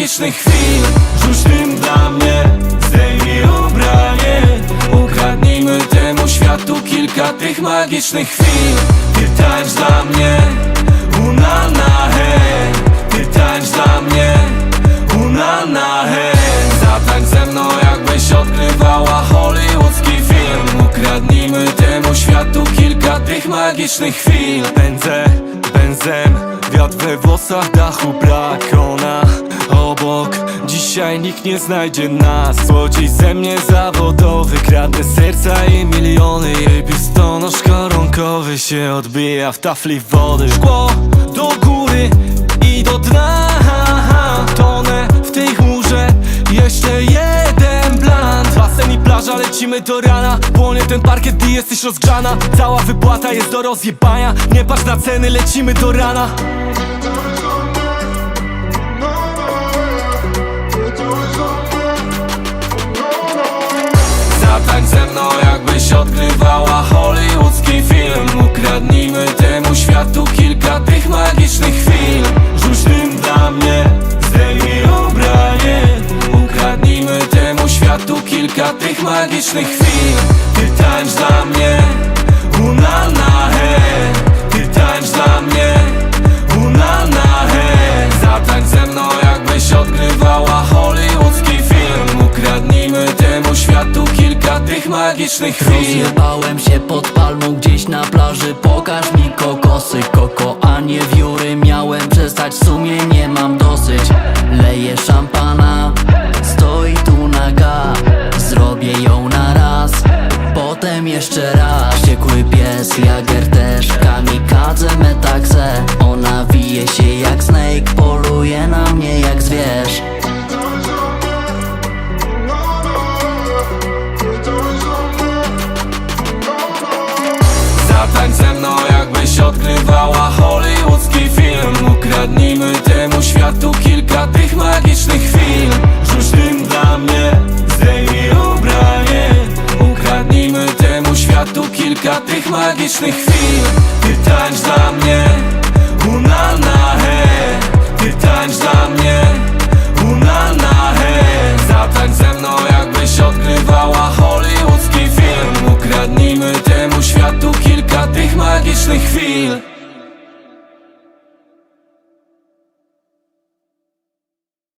magicznych chwil. Rzuć tym dla mnie, zdejmij ubranie. Ukradnijmy temu światu kilka tych magicznych chwil. Ty tańcz dla mnie, una na he Ty tańcz dla mnie, una na he Zatańcz ze mną jakbyś odkrywała hollywoodzki film. Ukradnijmy temu światu kilka tych magicznych chwil. Pędzę, pędzem, wiatr we włosach, dachu brak. Ona dzisiaj nikt nie znajdzie nas. Złodziej ze mnie zawodowy, kradnę serca i miliony Jej biustonosz koronkowy się odbija w tafli wody. Szkło do góry i do dna. Tonę w tej chmurze, jeszcze jeden blant Basen i plaża, lecimy do rana. Płonie ten parkiet, gdy jesteś rozgrzana. Cała wypłata jest do rozjebania. Nie patrz na ceny, lecimy do rana Mną jakbyś odkrywała hollywoodzki film Ukradnijmy temu światu kilka tych magicznych chwil. Rzuć tym dla mnie, zdejmij ubranie. Ukradnijmy temu światu kilka tych magicznych chwil. Ty tańcz dla mnie, magicznych chwil. Rozjebałem się pod palmą gdzieś na plaży. Pokaż mi kokosy, koko, a nie wióry. Miałem przestać, w sumie nie mam dosyć. Leję szampana, stoi tu naga. Zrobię ją na raz, potem jeszcze raz. Wściekły pies, jager też, kamikadze, metaxe. Ona wije się jak snake, jakbyś odkrywała hollywoodzki film. Ukradnijmy temu światu kilka tych magicznych chwil. Rzuć tym dla mnie, zdejmij ubranie. Ukradnijmy temu światu kilka tych magicznych chwil. Ty tańcz dla mnie, una na hollywoodzki